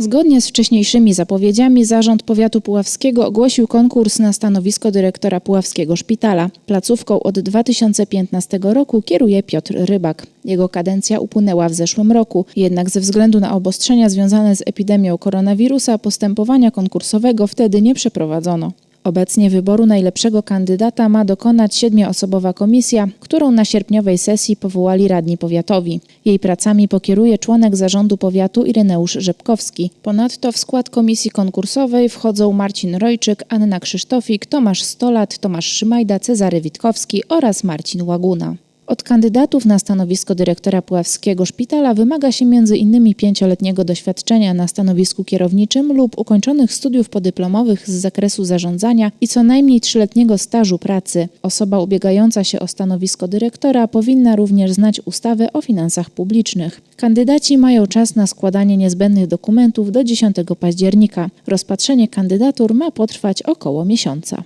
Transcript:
Zgodnie z wcześniejszymi zapowiedziami Zarząd Powiatu Puławskiego ogłosił konkurs na stanowisko dyrektora Puławskiego Szpitala. Placówką od 2015 roku kieruje Piotr Rybak. Jego kadencja upłynęła w zeszłym roku, jednak ze względu na obostrzenia związane z epidemią koronawirusa postępowania konkursowego wtedy nie przeprowadzono. Obecnie wyboru najlepszego kandydata ma dokonać siedmioosobowa komisja, którą na sierpniowej sesji powołali radni powiatowi. Jej pracami pokieruje członek zarządu powiatu Ireneusz Rzepkowski. Ponadto w skład komisji konkursowej wchodzą Marcin Rojczyk, Anna Krzysztofik, Tomasz Stolat, Tomasz Szymajda, Cezary Witkowski oraz Marcin Łaguna. Od kandydatów na stanowisko dyrektora Puławskiego Szpitala wymaga się m.in. pięcioletniego doświadczenia na stanowisku kierowniczym lub ukończonych studiów podyplomowych z zakresu zarządzania i co najmniej trzyletniego stażu pracy. Osoba ubiegająca się o stanowisko dyrektora powinna również znać ustawę o finansach publicznych. Kandydaci mają czas na składanie niezbędnych dokumentów do 10 października. Rozpatrzenie kandydatur ma potrwać około miesiąca.